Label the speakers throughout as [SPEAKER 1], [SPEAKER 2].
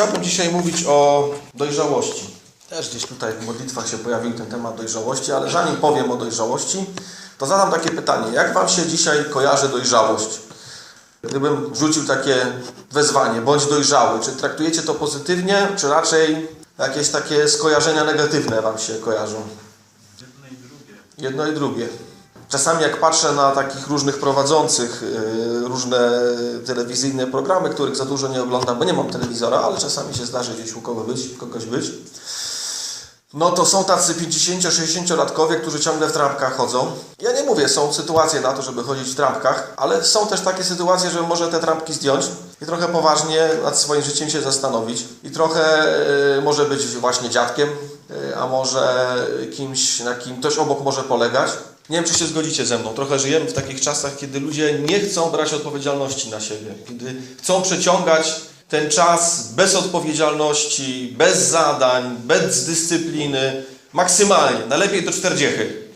[SPEAKER 1] Chciałbym dzisiaj mówić o dojrzałości. Też gdzieś tutaj w modlitwach się pojawił ten temat dojrzałości, ale zanim powiem o dojrzałości, to zadam takie pytanie. Jak Wam się dzisiaj kojarzy dojrzałość? Gdybym wrzucił takie wezwanie, bądź dojrzały, czy traktujecie to pozytywnie, czy raczej jakieś takie skojarzenia negatywne Wam się kojarzą?
[SPEAKER 2] Jedno i drugie.
[SPEAKER 1] Jedno i drugie. Czasami jak patrzę na takich różnych prowadzących yy, różne telewizyjne programy, których za dużo nie oglądam, bo nie mam telewizora, ale czasami się zdarzy gdzieś u kogo być, kogoś być, no to są tacy 50-60-latkowie, którzy ciągle w trampkach chodzą. Ja nie mówię, są sytuacje na to, żeby chodzić w trampkach, ale są też takie sytuacje, że może te trampki zdjąć i trochę poważnie nad swoim życiem się zastanowić. I trochę yy, może być właśnie dziadkiem, yy, a może kimś, na kim ktoś obok może polegać. Nie wiem, czy się zgodzicie ze mną. Trochę żyjemy w takich czasach, kiedy ludzie nie chcą brać odpowiedzialności na siebie, kiedy chcą przeciągać ten czas bez odpowiedzialności, bez zadań, bez dyscypliny, maksymalnie, najlepiej do 40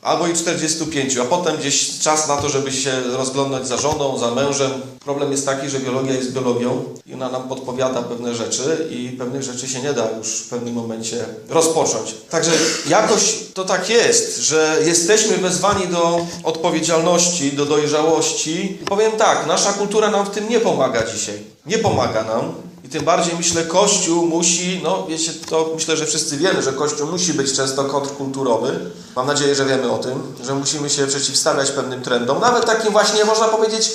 [SPEAKER 1] albo i 45, a potem gdzieś czas na to, żeby się rozglądać za żoną, za mężem. Problem jest taki, że biologia jest biologią i ona nam podpowiada pewne rzeczy i pewnych rzeczy się nie da już w pewnym momencie rozpocząć. Także jakoś to tak jest, że jesteśmy wezwani do odpowiedzialności, do dojrzałości. Powiem tak, nasza kultura nam w tym nie pomaga dzisiaj. Nie pomaga nam. I tym bardziej myślę, Kościół musi, no wiecie, to myślę, że wszyscy wiemy, że Kościół musi być często kontrkulturowy. Mam nadzieję, że wiemy o tym, że musimy się przeciwstawiać pewnym trendom, nawet takim właśnie, można powiedzieć,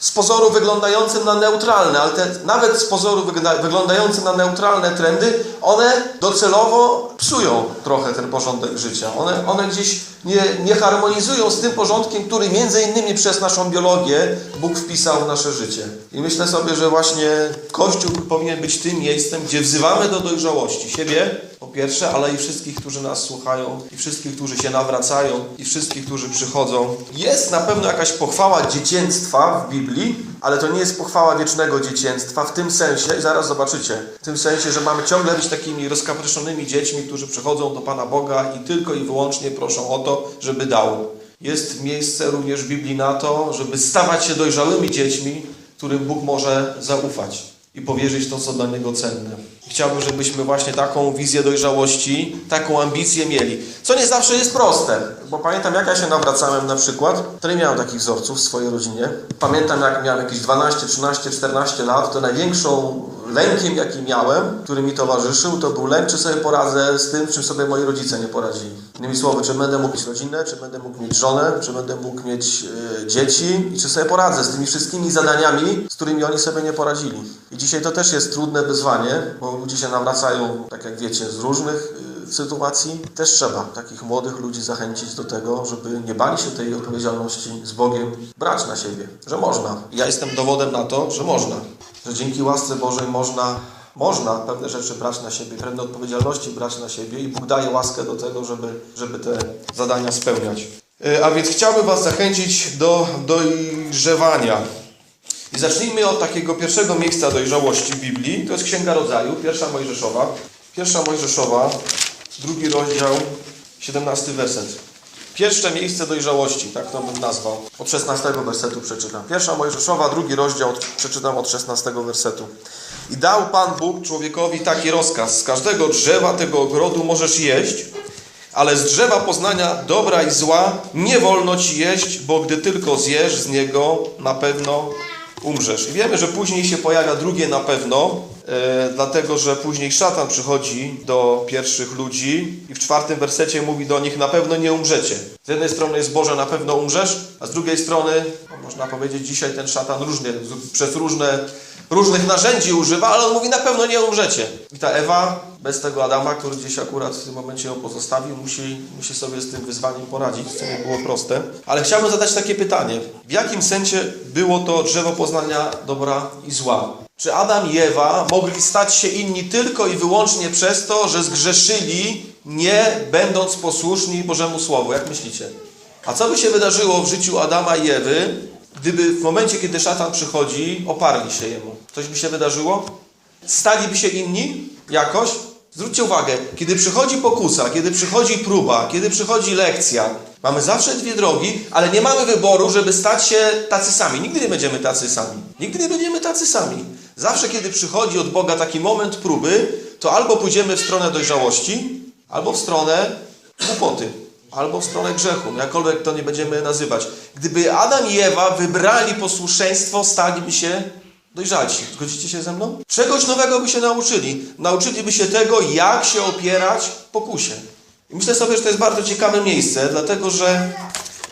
[SPEAKER 1] z pozoru wyglądającym na neutralne, ale te, nawet z pozoru wyglądającym na neutralne trendy, one docelowo psują trochę ten porządek życia. One, one gdzieś nie, nie harmonizują z tym porządkiem, który między innymi przez naszą biologię Bóg wpisał w nasze życie. I myślę sobie, że właśnie Kościół powinien być tym miejscem, gdzie wzywamy do dojrzałości siebie, po pierwsze, ale i wszystkich, którzy nas słuchają, i wszystkich, którzy się nawracają, i wszystkich, którzy przychodzą. Jest na pewno jakaś pochwała dzieciństwa w Biblii, ale to nie jest pochwała wiecznego dzieciństwa w tym sensie, i zaraz zobaczycie, w tym sensie, że mamy ciągle być takimi rozkapryszonymi dziećmi, którzy przychodzą do Pana Boga i tylko i wyłącznie proszą o to, żeby dał. Jest miejsce również w Biblii na to, żeby stawać się dojrzałymi dziećmi, którym Bóg może zaufać i powierzyć to, co dla Niego cenne. Chciałbym, żebyśmy właśnie taką wizję dojrzałości, taką ambicję mieli. Co nie zawsze jest proste, bo pamiętam, jak ja się nawracałem na przykład, to nie miałem takich wzorców w swojej rodzinie. Pamiętam, jak miałem jakieś 12, 13, 14 lat, to największą lękiem, jaki miałem, który mi towarzyszył, to był lęk, czy sobie poradzę z tym, czym sobie moi rodzice nie poradzili. Innymi słowy, czy będę mógł mieć rodzinę, czy będę mógł mieć żonę, czy będę mógł mieć y, dzieci i czy sobie poradzę z tymi wszystkimi zadaniami, z którymi oni sobie nie poradzili. I dzisiaj to też jest trudne wyzwanie, bo ludzie się nawracają, tak jak wiecie, z różnych y, sytuacji. Też trzeba takich młodych ludzi zachęcić do tego, żeby nie bali się tej odpowiedzialności z Bogiem brać na siebie, że można. Ja jestem dowodem na to, że można. Że dzięki łasce Bożej można można pewne rzeczy brać na siebie, pewne odpowiedzialności brać na siebie i Bóg daje łaskę do tego, żeby, żeby te zadania spełniać. Y, A więc chciałbym Was zachęcić do dojrzewania. I zacznijmy od takiego pierwszego miejsca dojrzałości Biblii. To jest Księga Rodzaju, pierwsza Mojżeszowa. Pierwsza Mojżeszowa, drugi rozdział, 17 werset. Pierwsze miejsce dojrzałości, tak to bym nazwał. Od 16 wersetu przeczytam. Pierwsza Mojżeszowa, drugi rozdział, przeczytam od 16 wersetu. I dał Pan Bóg człowiekowi taki rozkaz. Z każdego drzewa tego ogrodu możesz jeść, ale z drzewa poznania dobra i zła nie wolno ci jeść, bo gdy tylko zjesz z niego, na pewno umrzesz. I wiemy, że później się pojawia drugie na pewno, e, dlatego że później szatan przychodzi do pierwszych ludzi i w czwartym wersecie mówi do nich: Na pewno nie umrzecie. Z jednej strony jest Boże, na pewno umrzesz, a z drugiej strony, no, można powiedzieć, dzisiaj ten szatan różnie, przez różne różnych narzędzi używa, ale on mówi na pewno nie umrzecie. I ta Ewa, bez tego Adama, który gdzieś akurat w tym momencie ją pozostawił, musi, musi sobie z tym wyzwaniem poradzić, co nie było proste. Ale chciałbym zadać takie pytanie. W jakim sensie było to drzewo poznania dobra i zła? Czy Adam i Ewa mogli stać się inni tylko i wyłącznie przez to, że zgrzeszyli, nie będąc posłuszni Bożemu Słowu? Jak myślicie? A co by się wydarzyło w życiu Adama i Ewy, gdyby w momencie, kiedy szatan przychodzi, oparli się jemu? Coś by się wydarzyło? Staliby się inni jakoś? Zwróćcie uwagę, kiedy przychodzi pokusa, kiedy przychodzi próba, kiedy przychodzi lekcja, mamy zawsze dwie drogi, ale nie mamy wyboru, żeby stać się tacy sami. Nigdy nie będziemy tacy sami. Nigdy nie będziemy tacy sami. Zawsze, kiedy przychodzi od Boga taki moment próby, to albo pójdziemy w stronę dojrzałości, albo w stronę głupoty, albo w stronę grzechu, jakkolwiek to nie będziemy nazywać. Gdyby Adam i Ewa wybrali posłuszeństwo, staliby się dojrzalsi. Zgodzicie się ze mną? Czegoś nowego by się nauczyli. Nauczyliby się tego, jak się opierać pokusie. I myślę sobie, że to jest bardzo ciekawe miejsce, dlatego że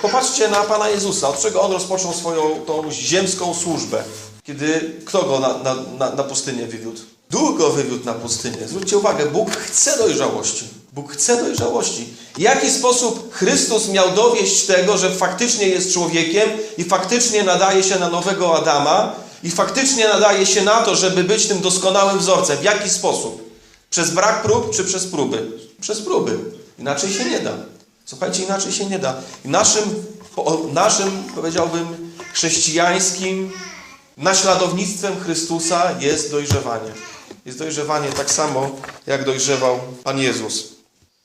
[SPEAKER 1] popatrzcie na Pana Jezusa, od czego On rozpoczął swoją tą ziemską służbę. Kiedy kto go na, na, na, na pustynię wywiódł? Duch go wywiódł na pustynię. Zwróćcie uwagę, Bóg chce dojrzałości. Bóg chce dojrzałości. W jaki sposób Chrystus miał dowieść tego, że faktycznie jest człowiekiem i faktycznie nadaje się na nowego Adama i faktycznie nadaje się na to, żeby być tym doskonałym wzorcem? W jaki sposób? Przez brak prób czy przez próby? Przez próby. Inaczej się nie da. Słuchajcie, inaczej się nie da. I naszym, naszym powiedziałbym, chrześcijańskim naśladownictwem Chrystusa jest dojrzewanie. Jest dojrzewanie tak samo, jak dojrzewał Pan Jezus.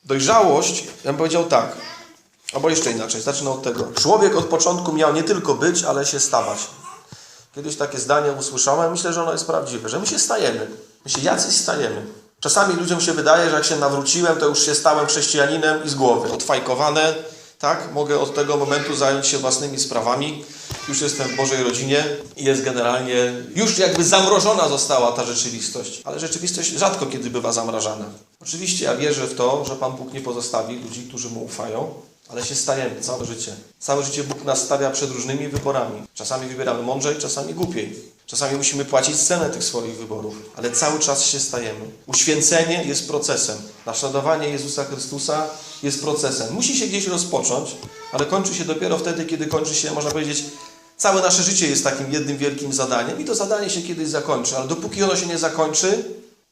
[SPEAKER 1] Dojrzałość, ja bym powiedział tak, albo jeszcze inaczej, zacznę od tego. Człowiek od początku miał nie tylko być, ale się stawać. Kiedyś takie zdanie usłyszałem, myślę, że ono jest prawdziwe, że my się stajemy. My się jacyś stajemy. Czasami ludziom się wydaje, że jak się nawróciłem, to już się stałem chrześcijaninem i z głowy. Odfajkowane, tak? Mogę od tego momentu zająć się własnymi sprawami. Już jestem w Bożej rodzinie i jest generalnie, już jakby zamrożona została ta rzeczywistość. Ale rzeczywistość rzadko kiedy bywa zamrażana. Oczywiście ja wierzę w to, że Pan Bóg nie pozostawi ludzi, którzy Mu ufają, ale się stajemy całe życie. Całe życie Bóg nas stawia przed różnymi wyborami. Czasami wybieramy mądrzej, czasami głupiej. Czasami musimy płacić cenę tych swoich wyborów, ale cały czas się stajemy. Uświęcenie jest procesem. Naśladowanie Jezusa Chrystusa jest procesem. Musi się gdzieś rozpocząć, ale kończy się dopiero wtedy, kiedy kończy się, można powiedzieć, całe nasze życie jest takim jednym wielkim zadaniem i to zadanie się kiedyś zakończy, ale dopóki ono się nie zakończy,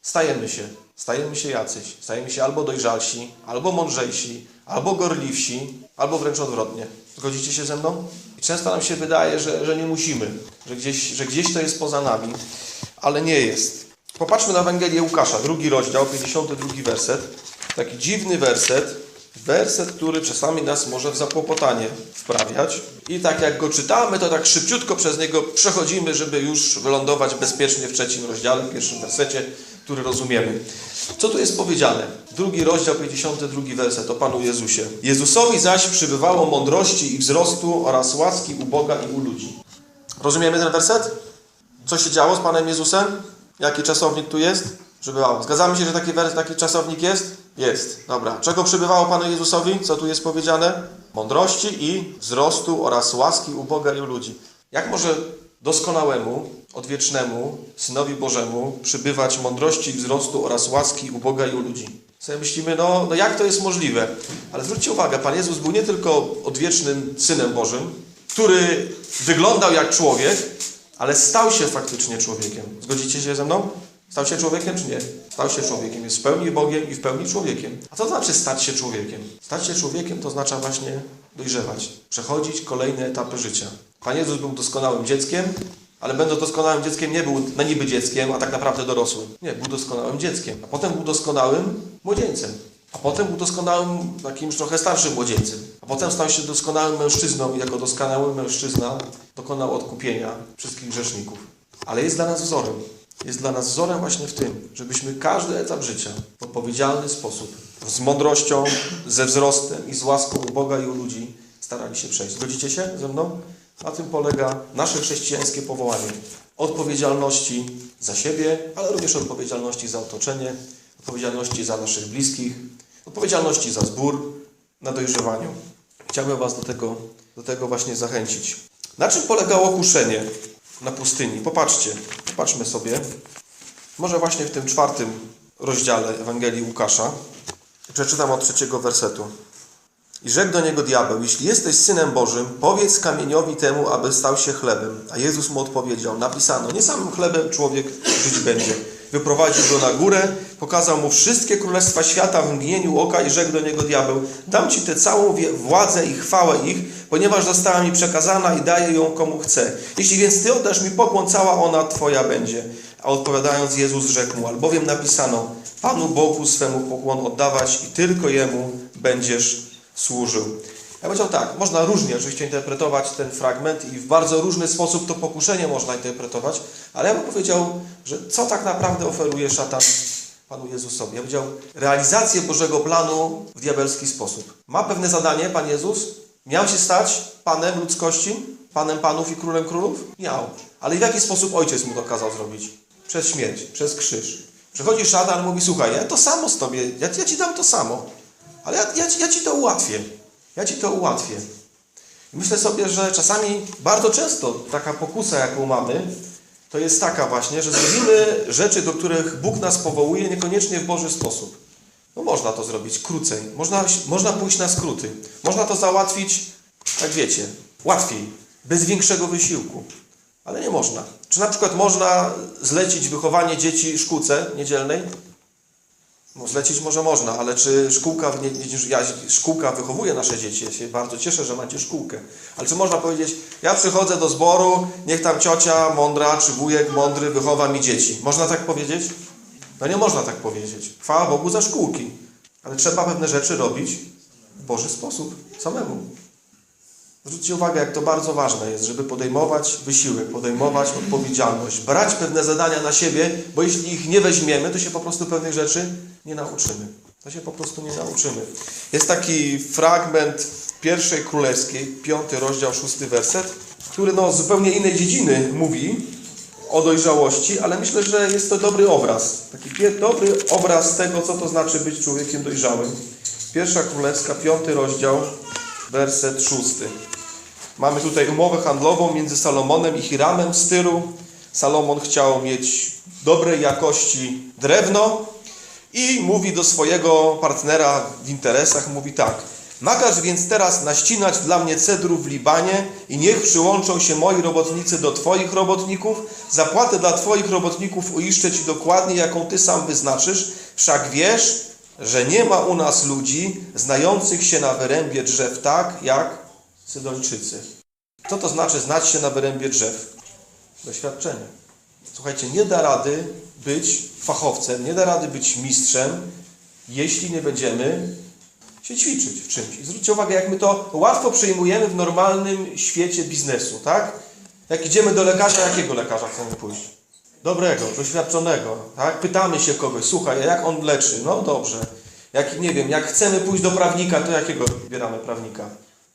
[SPEAKER 1] stajemy się. Stajemy się jacyś. Stajemy się albo dojrzalsi, albo mądrzejsi, albo gorliwsi, albo wręcz odwrotnie. Zgodzicie się ze mną? I często nam się wydaje, że, że nie musimy, że gdzieś, że gdzieś to jest poza nami, ale nie jest. Popatrzmy na Ewangelię Łukasza, drugi rozdział, 52 werset. Taki dziwny werset, werset, który czasami nas może w zakłopotanie wprawiać. I tak jak go czytamy, to tak szybciutko przez niego przechodzimy, żeby już wylądować bezpiecznie w trzecim rozdziale, w pierwszym wersecie, który rozumiemy. Co tu jest powiedziane? Drugi rozdział, 52 werset o Panu Jezusie. Jezusowi zaś przybywało mądrości i wzrostu oraz łaski u Boga i u ludzi. Rozumiemy ten werset? Co się działo z Panem Jezusem? Jaki czasownik tu jest? Przybywało. Zgadzamy się, że taki, wers, taki czasownik jest? Jest. Dobra. Czego przybywało Panu Jezusowi? Co tu jest powiedziane? Mądrości i wzrostu oraz łaski u Boga i u ludzi. Jak może doskonałemu, odwiecznemu, Synowi Bożemu przybywać mądrości, wzrostu oraz łaski u Boga i u ludzi? Sobie myślimy, no, no jak to jest możliwe? Ale zwróćcie uwagę, Pan Jezus był nie tylko odwiecznym Synem Bożym, który wyglądał jak człowiek, ale stał się faktycznie człowiekiem. Zgodzicie się ze mną? Stał się człowiekiem czy nie? Stał się człowiekiem. Jest w pełni Bogiem i w pełni człowiekiem. A co to znaczy stać się człowiekiem? Stać się człowiekiem to oznacza właśnie dojrzewać, przechodzić kolejne etapy życia. Pan Jezus był doskonałym dzieckiem, ale będąc doskonałym dzieckiem nie był na niby dzieckiem, a tak naprawdę dorosłym. Nie, był doskonałym dzieckiem. A potem był doskonałym młodzieńcem. A potem był doskonałym, takim trochę starszym młodzieńcem. A potem stał się doskonałym mężczyzną i jako doskonały mężczyzna dokonał odkupienia wszystkich grzeszników. Ale jest dla nas wzorem. Jest dla nas wzorem właśnie w tym, żebyśmy każdy etap życia w odpowiedzialny sposób, z mądrością, ze wzrostem i z łaską u Boga i u ludzi starali się przejść. Zgodzicie się ze mną? Na tym polega nasze chrześcijańskie powołanie. Odpowiedzialności za siebie, ale również odpowiedzialności za otoczenie, odpowiedzialności za naszych bliskich, odpowiedzialności za zbór na dojrzewaniu. Chciałbym Was do tego, do tego właśnie zachęcić. Na czym polegało kuszenie na pustyni? Popatrzcie, popatrzmy sobie. Może właśnie w tym czwartym rozdziale Ewangelii Łukasza. Przeczytam od trzeciego wersetu. I rzekł do niego diabeł, jeśli jesteś Synem Bożym, powiedz kamieniowi temu, aby stał się chlebem. A Jezus mu odpowiedział, napisano, nie samym chlebem człowiek żyć będzie. Wyprowadził go na górę, pokazał mu wszystkie królestwa świata w mgnieniu oka i rzekł do niego diabeł, dam ci tę całą władzę i chwałę ich, ponieważ została mi przekazana i daję ją komu chcę. Jeśli więc ty oddasz mi pokłon, cała ona twoja będzie. A odpowiadając Jezus rzekł mu, albowiem napisano, Panu Bogu swemu pokłon oddawać i tylko Jemu będziesz służył. Ja powiedział tak, można różnie oczywiście interpretować ten fragment i w bardzo różny sposób to pokuszenie można interpretować, ale ja bym powiedział, że co tak naprawdę oferuje szatan Panu Jezusowi? Ja powiedział, realizację Bożego planu w diabelski sposób. Ma pewne zadanie Pan Jezus, miał się stać Panem ludzkości, Panem Panów i Królem Królów? Miał. Ale w jaki sposób Ojciec mu to kazał zrobić? Przez śmierć, przez krzyż. Przychodzi szatan mówi, słuchaj, ja to samo z Tobie, ja, ja Ci dam to samo, ale ja, ja, ja Ci to ułatwię. Ja Ci to ułatwię. I myślę sobie, że czasami, bardzo często taka pokusa, jaką mamy, to jest taka właśnie, że zrobimy rzeczy, do których Bóg nas powołuje, niekoniecznie w Boży sposób. No można to zrobić krócej, można, można pójść na skróty, można to załatwić, jak wiecie, łatwiej, bez większego wysiłku. Ale nie można. Czy na przykład można zlecić wychowanie dzieci szkółce niedzielnej? No, zlecić może można, ale czy szkółka, nie, nie, ja, szkółka wychowuje nasze dzieci? Ja się bardzo cieszę, że macie szkółkę. Ale czy można powiedzieć, ja przychodzę do zboru, niech tam ciocia mądra, czy wujek mądry wychowa mi dzieci. Można tak powiedzieć? No nie można tak powiedzieć. Chwała Bogu za szkółki. Ale trzeba pewne rzeczy robić w Boży sposób, samemu. Zwróćcie uwagę, jak to bardzo ważne jest, żeby podejmować wysiłek, podejmować odpowiedzialność, brać pewne zadania na siebie, bo jeśli ich nie weźmiemy, to się po prostu pewnych rzeczy nie nauczymy. To się po prostu nie nauczymy. Jest taki fragment pierwszej królewskiej, piąty rozdział, szósty werset, który no, z zupełnie innej dziedziny mówi o dojrzałości, ale myślę, że jest to dobry obraz. Taki dobry obraz tego, co to znaczy być człowiekiem dojrzałym. Pierwsza królewska, piąty rozdział, werset szósty. Mamy tutaj umowę handlową między Salomonem i Hiramem z Tyru. Salomon chciał mieć dobrej jakości drewno i mówi do swojego partnera w interesach, mówi tak. Nakaż więc teraz naścinać dla mnie cedrów w Libanie i niech przyłączą się moi robotnicy do Twoich robotników. Zapłatę dla Twoich robotników uiszczę Ci dokładnie, jaką Ty sam wyznaczysz. Wszak wiesz, że nie ma u nas ludzi znających się na wyrębie drzew tak, jak Sydończycy. Co to znaczy znać się na wyrębie drzew? Doświadczenie. Słuchajcie, nie da rady być fachowcem, nie da rady być mistrzem, jeśli nie będziemy się ćwiczyć w czymś. I zwróćcie uwagę, jak my to łatwo przyjmujemy w normalnym świecie biznesu, tak? Jak idziemy do lekarza, jakiego lekarza chcemy pójść? Dobrego, doświadczonego, tak? Pytamy się kogoś, słuchaj, jak on leczy? No dobrze. Jak, nie wiem, jak chcemy pójść do prawnika, to jakiego bieramy prawnika?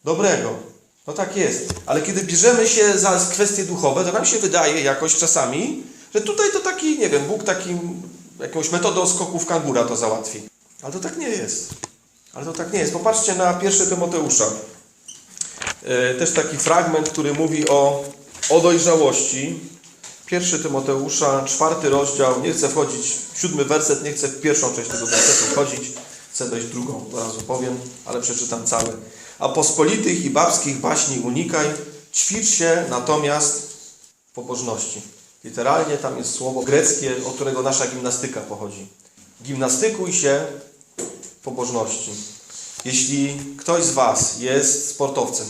[SPEAKER 1] Dobrego. No tak jest. Ale kiedy bierzemy się za kwestie duchowe, to nam się wydaje jakoś czasami, że tutaj to taki, nie wiem, Bóg takim, jakąś metodą skoków kangura to załatwi. Ale to tak nie jest. Ale to tak nie jest. Popatrzcie na pierwszy Tymoteusza. E, Też taki fragment, który mówi o, o dojrzałości. Pierwszy Tymoteusza, czwarty rozdział. Nie chcę wchodzić siódmy werset, nie chcę w pierwszą część tego wersetu wchodzić. Chcę dojść drugą, od razu powiem, ale przeczytam cały. A pospolitych i babskich baśni unikaj, ćwicz się natomiast w pobożności. Literalnie tam jest słowo greckie, od którego nasza gimnastyka pochodzi. Gimnastykuj się w pobożności. Jeśli ktoś z Was jest sportowcem,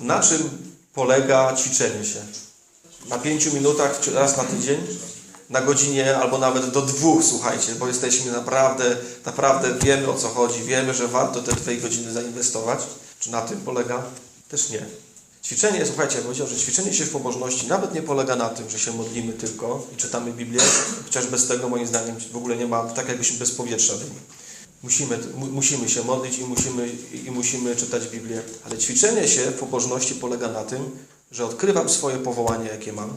[SPEAKER 1] na czym polega ćwiczenie się? Na pięciu minutach raz na tydzień? Na godzinie albo nawet do dwóch, słuchajcie, bo jesteśmy naprawdę, naprawdę wiemy o co chodzi, wiemy, że warto te dwie godziny zainwestować. Czy na tym polega? Też nie. Ćwiczenie, słuchajcie, ja powiedział, że ćwiczenie się w pobożności nawet nie polega na tym, że się modlimy tylko i czytamy Biblię, chociaż bez tego moim zdaniem w ogóle nie ma, tak jakbyśmy bez powietrza byli. Musimy, mu, musimy się modlić i musimy, i musimy czytać Biblię, ale ćwiczenie się w pobożności polega na tym, że odkrywam swoje powołanie, jakie mam,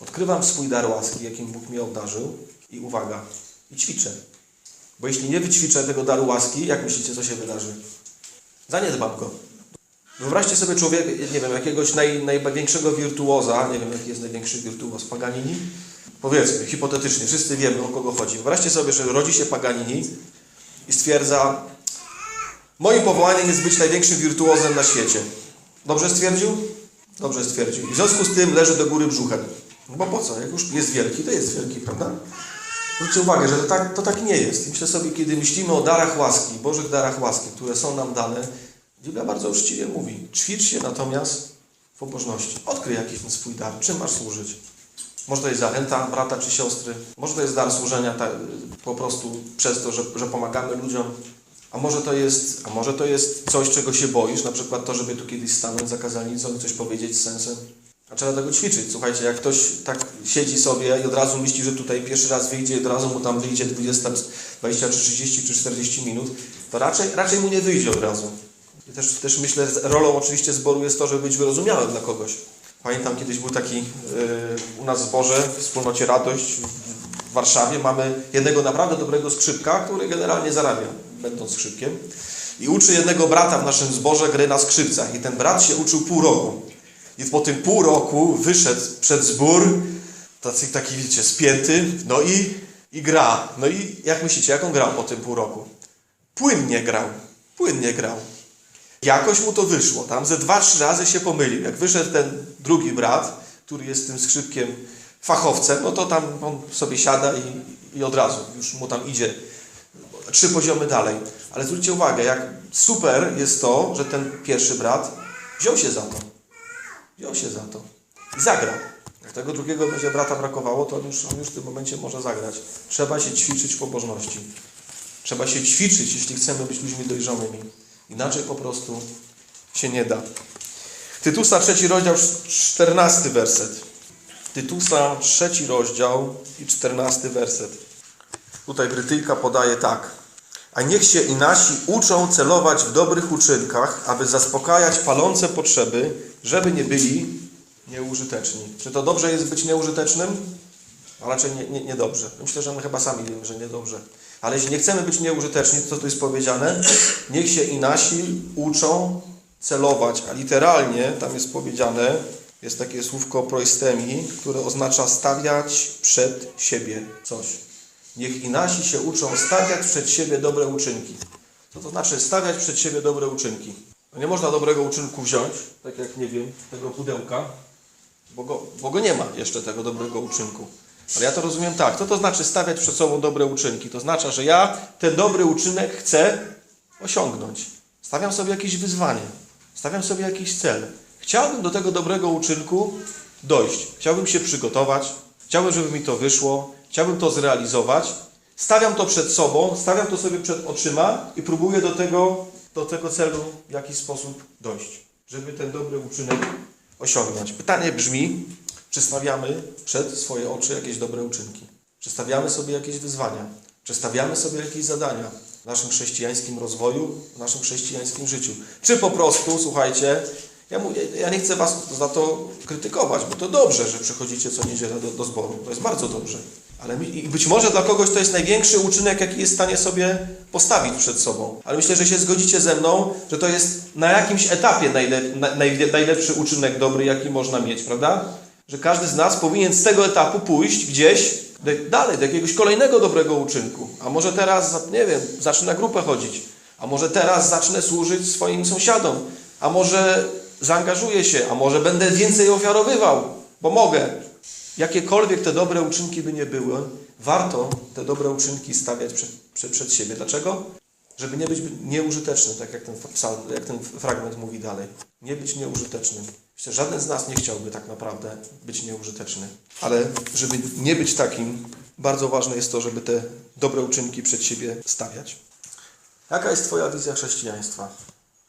[SPEAKER 1] odkrywam swój dar łaski, jakim Bóg mnie obdarzył i uwaga, i ćwiczę. Bo jeśli nie wyćwiczę tego daru łaski, jak myślicie, co się wydarzy? Zaniedbam go. Wyobraźcie sobie człowieka, nie wiem, jakiegoś naj, największego wirtuoza, nie wiem, jaki jest największy wirtuoz, Paganini? Powiedzmy, hipotetycznie, wszyscy wiemy, o kogo chodzi. Wyobraźcie sobie, że rodzi się Paganini i stwierdza, moim powołaniem jest być największym wirtuozem na świecie. Dobrze stwierdził? Dobrze stwierdził. W związku z tym leży do góry brzuchem. No bo po co? Jak już jest wielki, to jest wielki, prawda? Zwróćcie uwagę, że to tak, to tak nie jest. Myślę sobie, kiedy myślimy o darach łaski, Bożych darach łaski, które są nam dane, Biblia bardzo uczciwie mówi, ćwicz się natomiast w pobożności. Odkryj jakiś ten swój dar. Czym masz służyć? Może to jest zachęta brata czy siostry, może to jest dar służenia tak, po prostu przez to, że, że pomagamy ludziom. A może to jest, a może to jest coś, czego się boisz, na przykład to, żeby tu kiedyś stanąć za kazalnicą i coś powiedzieć z sensem. A trzeba tego ćwiczyć. Słuchajcie, jak ktoś tak siedzi sobie i od razu myśli, że tutaj pierwszy raz wyjdzie od razu mu tam wyjdzie 20, 20 czy 30 czy 40 minut, to raczej, raczej mu nie wyjdzie od razu. I też, też myślę, że rolą oczywiście zboru jest to, żeby być wyrozumiałym dla kogoś. Pamiętam kiedyś był taki yy, u nas w zborze, w wspólnocie Radość w Warszawie. Mamy jednego naprawdę dobrego skrzypka, który generalnie zarabia, będąc skrzypkiem. I uczy jednego brata w naszym zborze gry na skrzypcach. I ten brat się uczył pół roku. I po tym pół roku wyszedł przed zbór, tacy, taki widzicie, spięty, no i, i gra. No i jak myślicie, jak on grał po tym pół roku? Płynnie grał, płynnie grał. Jakoś mu to wyszło. Tam ze dwa, trzy razy się pomylił. Jak wyszedł ten drugi brat, który jest tym skrzypkiem fachowcem, no to tam on sobie siada i, i od razu już mu tam idzie trzy poziomy dalej. Ale zwróćcie uwagę, jak super jest to, że ten pierwszy brat wziął się za to. Wziął się za to i zagrał. Jak tego drugiego będzie brata brakowało, to on już, on już w tym momencie może zagrać. Trzeba się ćwiczyć w pobożności. Trzeba się ćwiczyć, jeśli chcemy być ludźmi dojrzałymi. Inaczej po prostu się nie da. Tytusa, trzeci rozdział, czternasty werset. Tytusa, trzeci rozdział i czternasty werset. Tutaj Brytyjka podaje tak. A niech się i nasi uczą celować w dobrych uczynkach, aby zaspokajać palące potrzeby, żeby nie byli nieużyteczni. Czy to dobrze jest być nieużytecznym? A raczej nie, nie, niedobrze. Myślę, że my chyba sami wiemy, że niedobrze. Ale jeśli nie chcemy być nieużyteczni, to tu jest powiedziane? Niech się i nasi uczą celować. A literalnie tam jest powiedziane, jest takie słówko proistemi, które oznacza stawiać przed siebie coś. Niech i nasi się uczą stawiać przed siebie dobre uczynki. Co to znaczy stawiać przed siebie dobre uczynki? No nie można dobrego uczynku wziąć, tak jak, nie wiem, tego pudełka, bo go, bo go nie ma jeszcze tego dobrego uczynku. Ale ja to rozumiem tak. Co to znaczy stawiać przed sobą dobre uczynki? To znaczy, że ja ten dobry uczynek chcę osiągnąć. Stawiam sobie jakieś wyzwanie. Stawiam sobie jakiś cel. Chciałbym do tego dobrego uczynku dojść. Chciałbym się przygotować. Chciałbym, żeby mi to wyszło. Chciałbym to zrealizować. Stawiam to przed sobą, stawiam to sobie przed oczyma i próbuję do tego, do tego celu w jakiś sposób dojść, żeby ten dobry uczynek osiągnąć. Pytanie brzmi, czy stawiamy przed swoje oczy jakieś dobre uczynki? Czy stawiamy sobie jakieś wyzwania? Czy stawiamy sobie jakieś zadania w naszym chrześcijańskim rozwoju, w naszym chrześcijańskim życiu? Czy po prostu, słuchajcie, ja, mówię, ja nie chcę Was za to krytykować, bo to dobrze, że przychodzicie co niedzielę do, do zboru. To jest bardzo dobrze. Ale być może dla kogoś to jest największy uczynek, jaki jest w stanie sobie postawić przed sobą. Ale myślę, że się zgodzicie ze mną, że to jest na jakimś etapie najle, na, naj, najlepszy uczynek dobry, jaki można mieć, prawda? Że każdy z nas powinien z tego etapu pójść gdzieś dalej, do jakiegoś kolejnego dobrego uczynku. A może teraz, nie wiem, zacznę na grupę chodzić. A może teraz zacznę służyć swoim sąsiadom. A może zaangażuję się, a może będę więcej ofiarowywał, bo mogę. Jakiekolwiek te dobre uczynki by nie były, warto te dobre uczynki stawiać przed, przed, przed siebie. Dlaczego? Żeby nie być nieużyteczny, tak jak ten, psalm, jak ten fragment mówi dalej. Nie być nieużytecznym. Myślę, żaden z nas nie chciałby tak naprawdę być nieużyteczny. Ale żeby nie być takim, bardzo ważne jest to, żeby te dobre uczynki przed siebie stawiać. Jaka jest Twoja wizja chrześcijaństwa?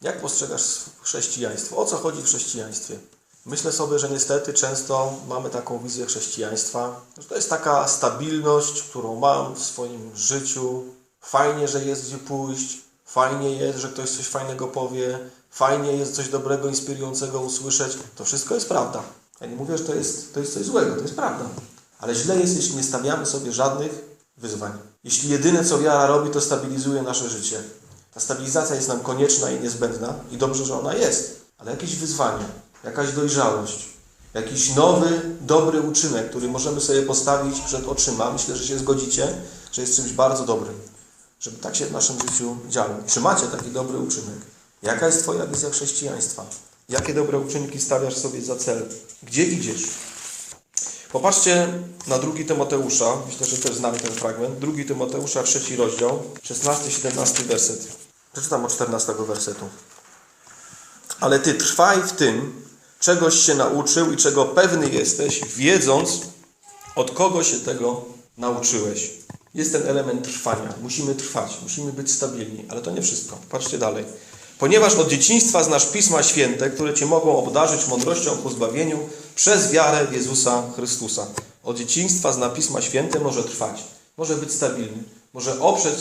[SPEAKER 1] Jak postrzegasz chrześcijaństwo? O co chodzi w chrześcijaństwie? Myślę sobie, że niestety często mamy taką wizję chrześcijaństwa, że to jest taka stabilność, którą mam w swoim życiu. Fajnie, że jest gdzie pójść, fajnie jest, że ktoś coś fajnego powie, fajnie jest coś dobrego, inspirującego usłyszeć. To wszystko jest prawda. Ja nie mówię, że to jest, to jest coś złego, to jest prawda. Ale źle jest, jeśli nie stawiamy sobie żadnych wyzwań. Jeśli jedyne, co wiara robi, to stabilizuje nasze życie. Ta stabilizacja jest nam konieczna i niezbędna i dobrze, że ona jest. Ale jakieś wyzwanie, jakaś dojrzałość, jakiś nowy, dobry uczynek, który możemy sobie postawić przed oczyma, myślę, że się zgodzicie, że jest czymś bardzo dobrym. Żeby tak się w naszym życiu działo. Czy macie taki dobry uczynek? Jaka jest Twoja wizja chrześcijaństwa? Jakie dobre uczynki stawiasz sobie za cel? Gdzie idziesz? Popatrzcie na drugi Tymoteusza, myślę, że też znamy ten fragment. Drugi Tymoteusza, trzeci rozdział, 16-17 werset. Przeczytam od 14 wersetu. Ale ty trwaj w tym, czegoś się nauczył i czego pewny jesteś, wiedząc, od kogo się tego nauczyłeś. Jest ten element trwania. Musimy trwać, musimy być stabilni, ale to nie wszystko. Patrzcie dalej. Ponieważ od dzieciństwa znasz Pisma Święte, które Cię mogą obdarzyć mądrością ku zbawieniu przez wiarę w Jezusa Chrystusa. Od dzieciństwa zna Pisma Święte, może trwać, może być stabilny, może oprzeć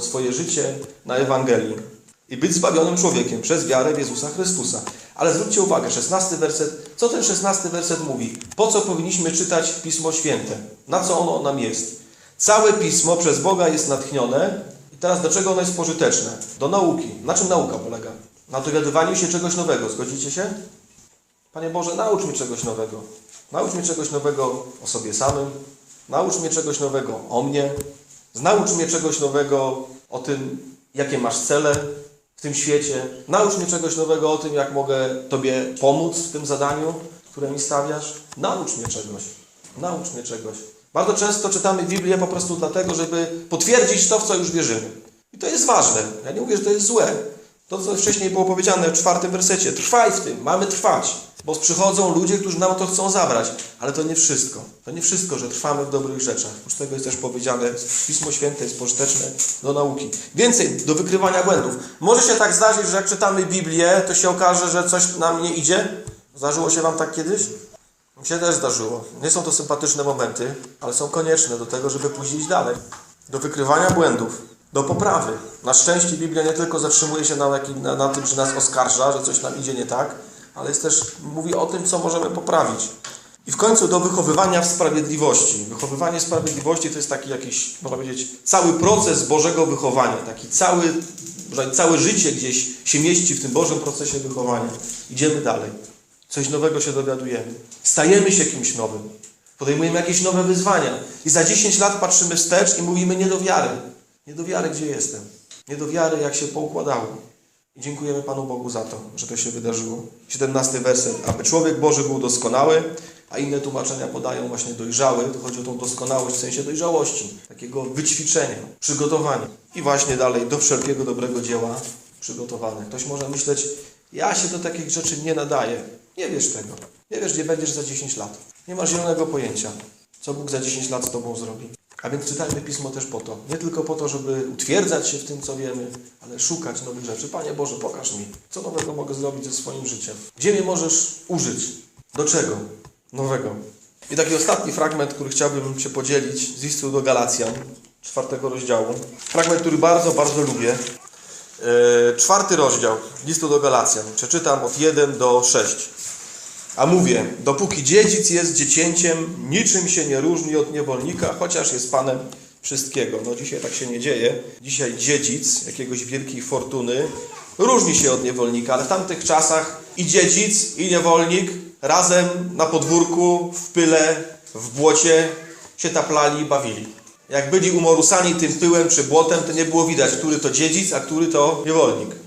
[SPEAKER 1] swoje życie na Ewangelii i być zbawionym człowiekiem przez wiarę w Jezusa Chrystusa. Ale zwróćcie uwagę, 16 werset, co ten 16 werset mówi? Po co powinniśmy czytać Pismo Święte? Na co ono nam jest? Całe Pismo przez Boga jest natchnione i teraz do czego ono jest pożyteczne? Do nauki. Na czym nauka polega? Na dowiadywaniu się czegoś nowego. Zgodzicie się? Panie Boże, naucz mnie czegoś nowego. Naucz mnie czegoś nowego o sobie samym. Naucz mnie czegoś nowego o mnie. Naucz mnie czegoś nowego o tym, jakie masz cele w tym świecie. Naucz mnie czegoś nowego o tym, jak mogę Tobie pomóc w tym zadaniu, które mi stawiasz. Naucz mnie czegoś. Naucz mnie czegoś. Bardzo często czytamy Biblię po prostu dlatego, żeby potwierdzić to, w co już wierzymy. I to jest ważne. Ja nie mówię, że to jest złe. To, co wcześniej było powiedziane w czwartym wersecie. Trwaj w tym, mamy trwać. Bo przychodzą ludzie, którzy nam to chcą zabrać. Ale to nie wszystko. To nie wszystko, że trwamy w dobrych rzeczach. Oprócz tego jest też powiedziane, Pismo Święte jest pożyteczne do nauki. Więcej, do wykrywania błędów. Może się tak zdarzyć, że jak czytamy Biblię, to się okaże, że coś nam nie idzie. Zdarzyło się Wam tak kiedyś? Mi się też zdarzyło. Nie są to sympatyczne momenty, ale są konieczne do tego, żeby pójść iść dalej. Do wykrywania błędów, do poprawy. Na szczęście Biblia nie tylko zatrzymuje się na, na, na tym, że nas oskarża, że coś nam idzie nie tak, ale jest też mówi o tym, co możemy poprawić. I w końcu do wychowywania w sprawiedliwości. Wychowywanie sprawiedliwości to jest taki jakiś, można powiedzieć, cały proces Bożego wychowania. Taki cały, całe życie gdzieś się mieści w tym Bożym procesie wychowania. Idziemy dalej. Coś nowego się dowiadujemy. Stajemy się kimś nowym. Podejmujemy jakieś nowe wyzwania. I za 10 lat patrzymy wstecz i mówimy nie do wiary. Nie do wiary, gdzie jestem. Nie do wiary, jak się poukładało. I dziękujemy Panu Bogu za to, że to się wydarzyło. 17 werset. Aby człowiek Boży był doskonały, a inne tłumaczenia podają właśnie dojrzały. To chodzi o tą doskonałość w sensie dojrzałości, takiego wyćwiczenia, przygotowania. I właśnie dalej, do wszelkiego dobrego dzieła przygotowane. Ktoś może myśleć, ja się do takich rzeczy nie nadaję. Nie wiesz tego. Nie wiesz, gdzie będziesz za 10 lat. Nie masz zielonego pojęcia, co Bóg za 10 lat z Tobą zrobi. A więc czytajmy Pismo też po to. Nie tylko po to, żeby utwierdzać się w tym, co wiemy, ale szukać nowych rzeczy. Panie Boże, pokaż mi, co nowego mogę zrobić ze swoim życiem. Gdzie mnie możesz użyć? Do czego? Nowego. I taki ostatni fragment, który chciałbym się podzielić z listu do Galacjan, czwartego rozdziału. Fragment, który bardzo, bardzo lubię. Yy, czwarty rozdział listu do Galacjan. Przeczytam od 1 do 6. A mówię, dopóki dziedzic jest dziecięciem, niczym się nie różni od niewolnika, chociaż jest panem wszystkiego. No dzisiaj tak się nie dzieje. Dzisiaj dziedzic jakiegoś wielkiej fortuny różni się od niewolnika, ale w tamtych czasach i dziedzic, i niewolnik razem na podwórku, w pyle, w błocie się taplali i bawili. Jak byli umorusani tym pyłem czy błotem, to nie było widać, który to dziedzic, a który to niewolnik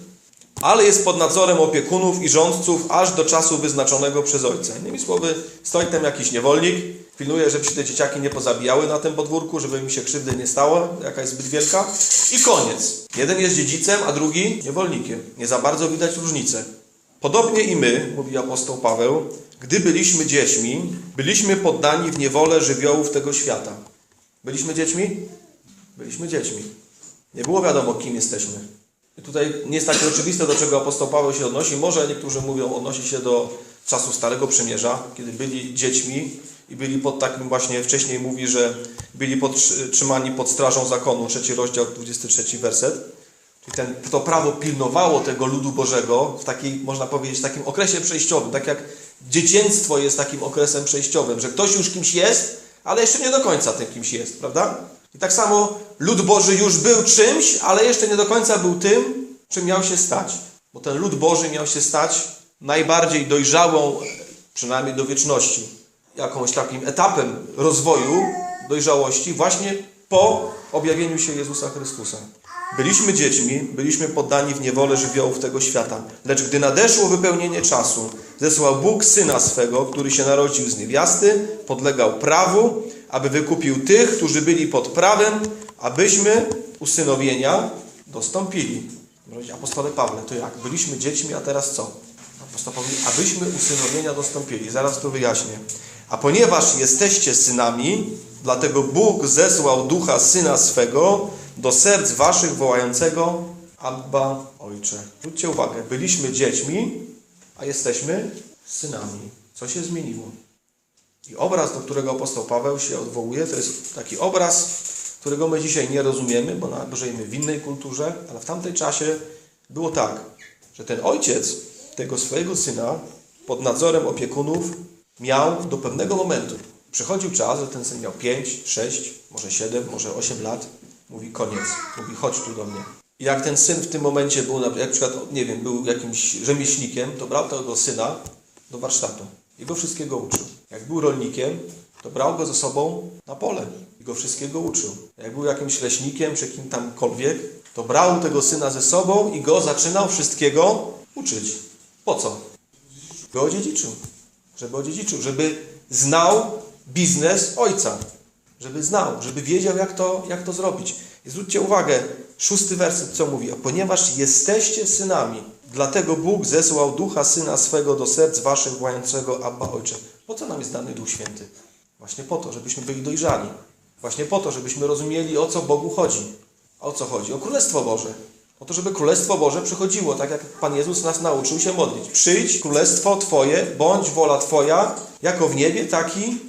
[SPEAKER 1] ale jest pod nadzorem opiekunów i rządców aż do czasu wyznaczonego przez ojca. Innymi słowy, stoi tam jakiś niewolnik, pilnuje, żeby się te dzieciaki nie pozabijały na tym podwórku, żeby im się krzywdy nie stało, jaka jest zbyt wielka i koniec. Jeden jest dziedzicem, a drugi niewolnikiem. Nie za bardzo widać różnicę. Podobnie i my, mówi apostoł Paweł, gdy byliśmy dziećmi, byliśmy poddani w niewolę żywiołów tego świata. Byliśmy dziećmi? Byliśmy dziećmi. Nie było wiadomo, kim jesteśmy. Tutaj nie jest takie oczywiste, do czego apostoł Paweł się odnosi. Może niektórzy mówią, odnosi się do czasu Starego Przymierza, kiedy byli dziećmi i byli pod takim właśnie, wcześniej mówi, że byli pod, trzymani pod strażą zakonu, trzeci rozdział, 23 werset. Czyli ten, to prawo pilnowało tego ludu Bożego w takiej, można powiedzieć, takim okresie przejściowym. Tak jak dziecięctwo jest takim okresem przejściowym, że ktoś już kimś jest, ale jeszcze nie do końca tym kimś jest, prawda? I tak samo lud Boży już był czymś, ale jeszcze nie do końca był tym, czym miał się stać. Bo ten lud Boży miał się stać najbardziej dojrzałą, przynajmniej do wieczności, jakąś takim etapem rozwoju, dojrzałości, właśnie po objawieniu się Jezusa Chrystusa. Byliśmy dziećmi, byliśmy poddani w niewolę żywiołów tego świata. Lecz gdy nadeszło wypełnienie czasu, zesłał Bóg Syna swego, który się narodził z niewiasty, podlegał prawu, aby wykupił tych, którzy byli pod prawem, abyśmy usynowienia dostąpili. Apostole Pawle, to jak? Byliśmy dziećmi, a teraz co? Apostoł Paweł, abyśmy usynowienia dostąpili. Zaraz to wyjaśnię. A ponieważ jesteście synami, Dlatego Bóg zesłał ducha syna swego do serc waszych wołającego Abba Ojcze. Zwróćcie uwagę, byliśmy dziećmi, a jesteśmy synami. Co się zmieniło? I obraz, do którego apostoł Paweł się odwołuje, to jest taki obraz, którego my dzisiaj nie rozumiemy, bo żyjemy w innej kulturze, ale w tamtej czasie było tak, że ten ojciec tego swojego syna pod nadzorem opiekunów miał do pewnego momentu. Przychodził czas, że ten syn miał 5, 6, może 7, może 8 lat. Mówi koniec. Mówi chodź tu do mnie. I jak ten syn w tym momencie był, na przykład, nie wiem, był jakimś rzemieślnikiem, to brał tego syna do warsztatu i go wszystkiego uczył. Jak był rolnikiem, to brał go ze sobą na pole i go wszystkiego uczył. Jak był jakimś leśnikiem czy kim tamkolwiek, to brał tego syna ze sobą i go zaczynał wszystkiego uczyć. Po co? By odziedziczył. Żeby odziedziczył, żeby znał biznes ojca. Żeby znał, żeby wiedział, jak to, jak to zrobić. I zwróćcie uwagę, szósty werset co mówi? A ponieważ jesteście synami, dlatego Bóg zesłał ducha syna swego do serc waszych, wołającego Abba Ojcze. Po co nam jest dany Duch Święty? Właśnie po to, żebyśmy byli dojrzali. Właśnie po to, żebyśmy rozumieli, o co Bogu chodzi. A o co chodzi? O Królestwo Boże. O to, żeby Królestwo Boże przychodziło, tak jak Pan Jezus nas nauczył się modlić. Przyjdź, Królestwo Twoje, bądź wola Twoja, jako w niebie, tak i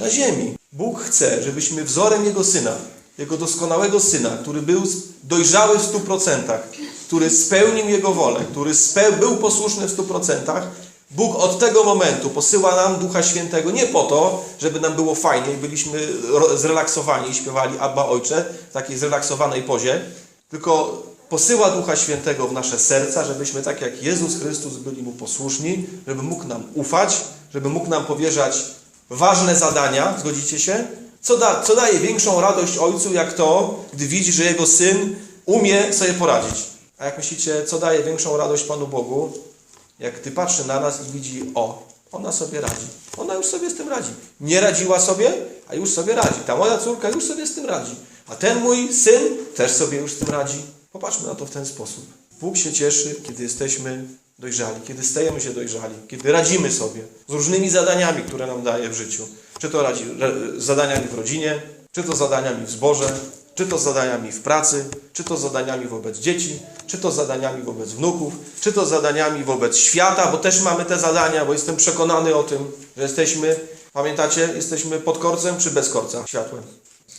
[SPEAKER 1] na ziemi. Bóg chce, żebyśmy wzorem Jego Syna, Jego doskonałego Syna, który był dojrzały w stu procentach, który spełnił Jego wolę, który speł, był posłuszny w stu procentach, Bóg od tego momentu posyła nam Ducha Świętego nie po to, żeby nam było fajnie i byliśmy zrelaksowani i śpiewali Abba Ojcze w takiej zrelaksowanej pozie, tylko posyła Ducha Świętego w nasze serca, żebyśmy tak jak Jezus Chrystus byli Mu posłuszni, żeby mógł nam ufać, żeby mógł nam powierzać ważne zadania, zgodzicie się? Co, da, co daje większą radość Ojcu, jak to, gdy widzi, że Jego Syn umie sobie poradzić? A jak myślicie, co daje większą radość Panu Bogu, jak Ty patrzy na nas i widzi, o, ona sobie radzi. Ona już sobie z tym radzi. Nie radziła sobie, a już sobie radzi. Ta moja córka już sobie z tym radzi. A ten mój syn też sobie już z tym radzi. Popatrzmy na to w ten sposób. Bóg się cieszy, kiedy jesteśmy dojrzali, kiedy stajemy się dojrzali, kiedy radzimy sobie z różnymi zadaniami, które nam daje w życiu. Czy to radzi, zadaniami w rodzinie, czy to zadaniami w zborze, czy to zadaniami w pracy, czy to zadaniami wobec dzieci, czy to zadaniami wobec wnuków, czy to zadaniami wobec świata, bo też mamy te zadania, bo jestem przekonany o tym, że jesteśmy, pamiętacie, jesteśmy pod korcem czy bez korca światłem?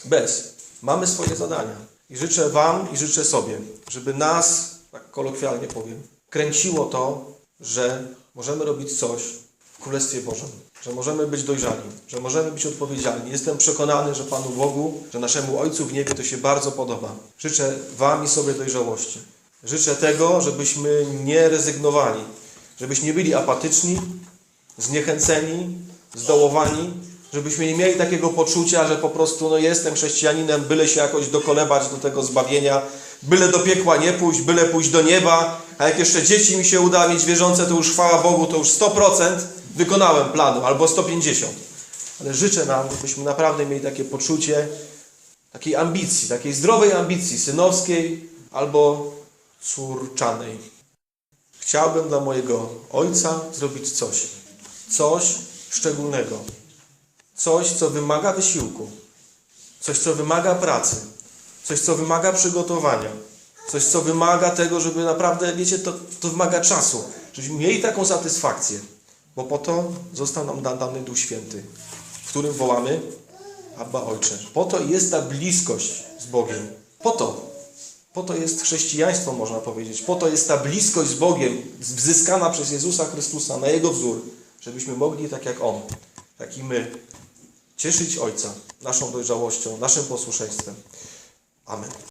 [SPEAKER 1] Bez. Mamy swoje zadania. I życzę Wam i życzę sobie, żeby nas, tak kolokwialnie powiem, kręciło to, że możemy robić coś w Królestwie Bożym, że możemy być dojrzali, że możemy być odpowiedzialni. Jestem przekonany, że Panu Bogu, że naszemu Ojcu w niebie to się bardzo podoba. Życzę Wam i sobie dojrzałości. Życzę tego, żebyśmy nie rezygnowali, żebyśmy nie byli apatyczni, zniechęceni, zdołowani, żebyśmy nie mieli takiego poczucia, że po prostu no, jestem chrześcijaninem, byle się jakoś dokolebać do tego zbawienia, byle do piekła nie pójść, byle pójść do nieba, a jak jeszcze dzieci mi się uda mieć wierzące, to już chwała Bogu, to już 100% wykonałem planu, albo 150%. Ale życzę nam, żebyśmy naprawdę mieli takie poczucie takiej ambicji, takiej zdrowej ambicji synowskiej albo córczanej. Chciałbym dla mojego ojca zrobić coś, coś szczególnego, coś, co wymaga wysiłku, coś, co wymaga pracy, coś, co wymaga przygotowania, coś, co wymaga tego, żeby naprawdę, wiecie, to, to wymaga czasu, żebyśmy mieli taką satysfakcję, bo po to został nam da- dany Duch Święty, w którym wołamy Abba Ojcze. Po to jest ta bliskość z Bogiem. Po to. Po to jest chrześcijaństwo, można powiedzieć. Po to jest ta bliskość z Bogiem, wzyskana przez Jezusa Chrystusa na Jego wzór, żebyśmy mogli, tak jak On, tak i my, cieszyć Ojca naszą dojrzałością, naszym posłuszeństwem. Amen.